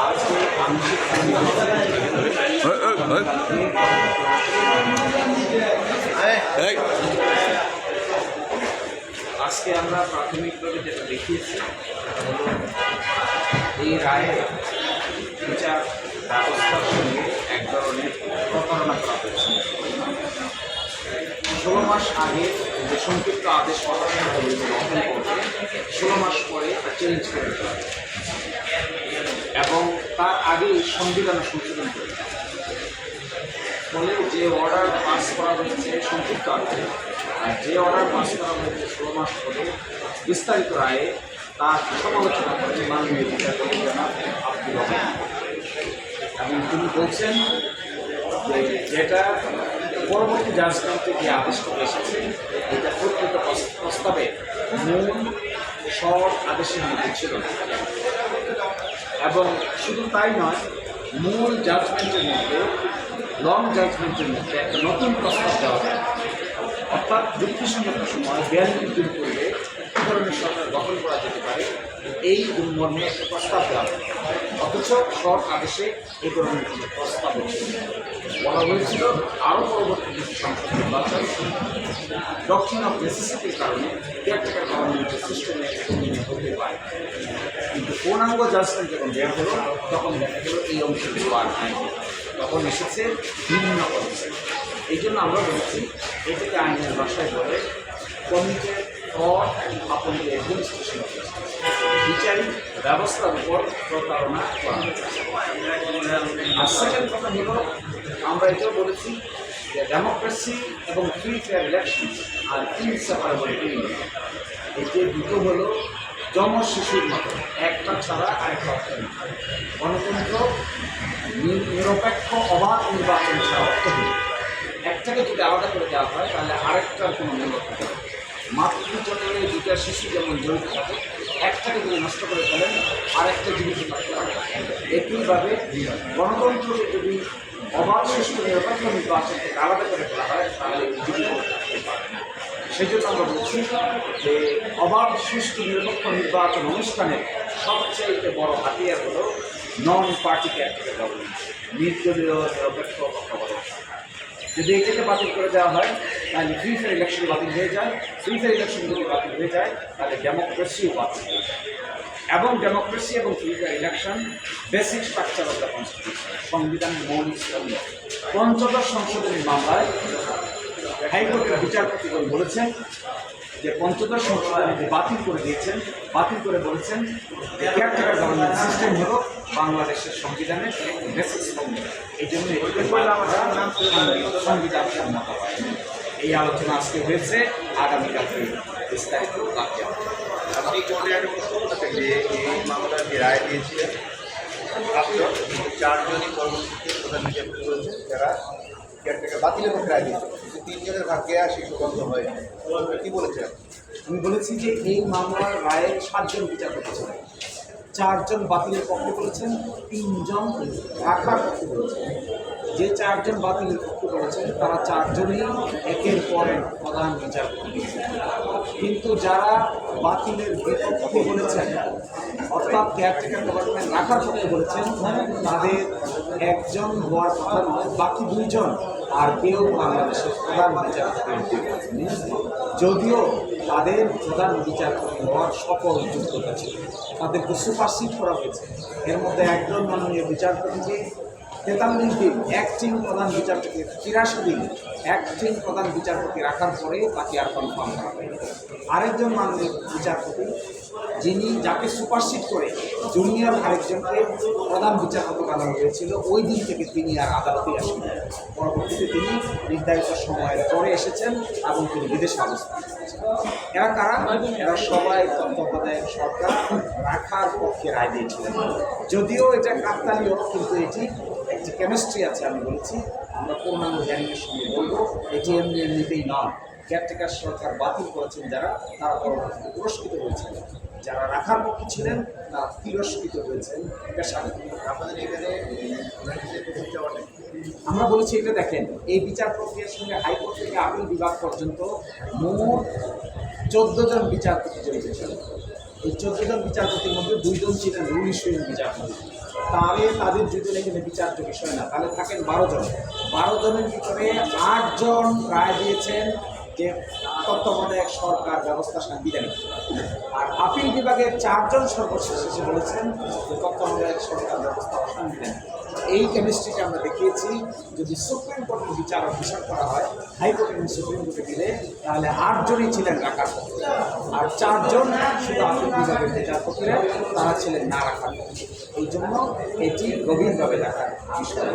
আজকে আংশিক এই আজকে আমরা প্রাথমিকভাবে যেটা দেখিয়েছি সেটা হলো এই রায়ে বিচার ব্যবস্থার সঙ্গে এক ধরনের প্রতারণা করা হয়েছে ষোলো মাস আগে যে সংক্ষিপ্ত আদেশ প্রকাশনা ষোলো মাস পরে তা চেঞ্জ করে হয়। এবং তার আগেই সংবিধানে সংশোধন করে ফলে যে অর্ডার পাস করা হয়েছে সংক্ষিপ্ত আকারে, আর যে অর্ডার পাস করা হয়েছে ষোলো মাস পরে, বিস্তারিত রায়ে তার সমালোচনা করেছে মাননীয় বিচারপতি জনাব আব্দুল এবং তিনি বলছেন যেটা পরবর্তী জাজমেন্টে যে আদেশ করে এসেছে এটা প্রকৃত প্রস্তাবে মূল শর্ট আদেশের মধ্যে ছিল এবং শুধু তাই নয়, মূল জাজমেন্টের মধ্যে লং জাজমেন্টের মধ্যে একটা নতুন প্রস্তাব দেওয়া হয় অর্থাৎ যুক্তিসঙ্গত সময় বিয়াল্লিশ দিন পূর্বে কী ধরনের সরকার গঠন করা যেতে পারে, এই মর্মে একটা প্রস্তাব দেওয়া হয় অথচ শর্ট আদেশে এই ধরনের কোনো প্রস্তাব বলা হয়েছিল, আরও পরবর্তী কিছু সংসদ নির্বাচন ডকট্রিন অফ নেসেসিটির কারণে কেয়ারটেকার গভর্নমেন্টের সিস্টেমে হতে পারে। কিন্তু পূর্ণাঙ্গ জাজমেন্ট যখন দেওয়া হলো, তখন দেখা গেল এই অংশগুলো আর নাই। তখন এসেছে ভিন্ন অংশ এই জন্য আমরা বলছি, এটাকে আইনের ভাষায় বলে কমিটেড ফর আপন অ্যাডমিনিস্ট্রেশন বিচারিক ব্যবস্থার উপর প্রতারণা করা আর সেকেন্ড কথা হলো, আমরা এটাও বলেছি যে ডেমোক্রেসি এবং free fair election are inseparable এই যে দুটো হলো জন্ম শিশুর মতো, একটা ছাড়া আরেকটা অর্থ গণতন্ত্র নিরপেক্ষ অবাধ নির্বাচন ছাড়া অর্থহীন একটাকে যদি আলাদা করে দেওয়া হয়, তাহলে আরেকটার কোনো মূল্য থাকে মাতৃজনের দুটা শিশু যেমন জড়িত থাকে, একটাকে যদি নষ্ট করে ফেলেন, আরেকটা জীবিত থাকতে পারে একইভাবে গণতন্ত্রকে যদি অবাধ সুষ্ঠু নিরপেক্ষ নির্বাচন আলাদা করে ফেলা হয়, তাহলে জীবিত সেই জন্য আমরা বলছি যে অবাধ সুষ্ঠু নিরপেক্ষ নির্বাচন অনুষ্ঠানের সবচেয়ে বড় হাতিয়ার হলো নন পার্টি ক্যান্ডিডেট গভর্নমেন্ট নির্দলীয় নিরপেক্ষ তত্ত্বাবধায়ক সরকার। যদি এটাকে বাতিল করে দেওয়া হয়, তাহলে ফ্রি ফেয়ার ইলেকশন বাতিল হয়ে যায়। ইলেকশন যদি বাতিল হয়ে যায়, তাহলে ডেমোক্রেসিও বাতিল হয়ে যায় এবং ডেমোক্রেসি এবং free election basic structure of the constitution সংবিধানের মৌলিক স্তম্ভ পঞ্চদশ সংশোধনী মামলায় হাইকোর্টের বিচারপতিগণ বলেছেন যে পঞ্চদশ সংশোধনীতে বাতিল করে দিয়েছেন, বাতিল করে বলেছেন কেয়ারটেকার গভর্নমেন্ট সিস্টেম হলো বাংলাদেশের সংবিধানের বেসিক স্তম্ভ এই জন্য সংবিধান সম্মত হয়। এই আলোচনা আজকে হয়েছে আগামীকালকে বিস্তারিত কার্য আপনি কোর্টে একটা প্রশ্ন করেছেন যে এই মামলার যে রায় দিয়েছিলেন আপনার চারজনই পরবর্তীতে প্রধান বিচারপতি রয়েছেন যারা কেয়ারটেকার বাতিলের পক্ষে রায় দিয়েছেন। কিন্তু তিনজনের ভাগ্যে আসে সুগন্ধ হয় কি বলেছেন আমি বলেছি যে এই মামলার রায়ে সাতজন বিচারপতি ছিলেন। চারজন বাতিলের পক্ষে বলেছেন তিনজন রাখার পক্ষে বলেছেন যে চারজন বাতিলের পক্ষে বলেছেন তারা চারজনই একের পর এক প্রধান বিচারপতি। কিন্তু যারা বাতিলের বিপক্ষে বলেছেন, অর্থাৎ কেয়ারটেকার গভর্নমেন্ট রাখার পক্ষে বলেছেন, তাদের একজন হওয়ার কথা নয়, বাকি দুইজন আর কেউ বাংলাদেশের প্রধান বিচারপতি। যদিও তাদের প্রধান বিচারপতি হওয়ার সকল যোগ্যতা ছিল। তাদেরকে সুপারসিড করা হয়েছে। এর মধ্যে একজন মাননীয় বিচারপতিকে তেতাল্লিশ দিন অ্যাক্টিং প্রধান বিচারপতি তিরাশি দিন অ্যাক্টিং প্রধান বিচারপতি রাখার পরে তাকে আর কনফার্ম করা হয় আরেকজন মাননীয় বিচারপতি, যিনি যাকে সুপারসিড করে জুনিয়র আরেকজনকে প্রধান বিচারপতি বানানো হয়েছিল, ওই দিন থেকে তিনি আর আদালতে আসেন পরবর্তীতে তিনি নির্ধারিত সময়ের পরে এসেছেন এবং তিনি বিদেশে অবস্থান এরা কারা? এরা সবাই তত্ত্বাবধায়ক সরকার, রাখার পক্ষে রায় দিয়েছিলেন। যদিও এটা কাকতালীয়, কিন্তু এটি একটি কেমিস্ট্রি আছে আমি বলেছি, আমরা পূর্ণাঙ্গ জ্ঞানের সঙ্গে বলব, এটি এমনি এমনিতেই নয়। কেয়ারটেকার সরকার বাতিল করেছেন যারা, তারা পরবর্তীতে পুরস্কৃত হয়েছেন। যারা রাখার পক্ষে ছিলেন, তারা তিরস্কৃত হয়েছেন। এটা স্বাভাবিক। আপনাদের এখানে আমরা বলেছি, এটা দেখেন, এই বিচার প্রক্রিয়ার সঙ্গে হাইকোর্ট থেকে আপিল বিভাগ পর্যন্ত মোট চোদ্দ জন বিচারপতি জড়িত ছিলেন এই চোদ্দ জন বিচারপতির মধ্যে দুইজন ছিলেন রুল ইস্যুইং বিচারপতি। তাহলে তাদের দুজনে এখানে বিচার্য বিষয় না। তাহলে থাকেন বারো জন। বারো জনের ভিতরে আটজন রায় দিয়েছেন যে তত্ত্বাবধায়ক সরকার ব্যবস্থা সাংবিধানিক। আর আপিল বিভাগের চারজন সর্বশেষ এসে বলেছেন যে তত্ত্বাবধায়ক সরকার ব্যবস্থা অসাংবিধানিক। এই কেমিস্ট্রিটা আমরা দেখিয়েছি, যদি সুপ্রিম কোর্টের বিচার অফিসার করা হয় হাইকোর্ট সুপ্রিম কোর্টে দিলে তাহলে আটজনই ছিলেন রাখার পক্ষে আর চারজন শুধু আপিল বিভাগের বিচারপতিরা তারা ছিলেন না রাখার পক্ষে এই জন্য এটি গভীরভাবে দেখার বিষয়।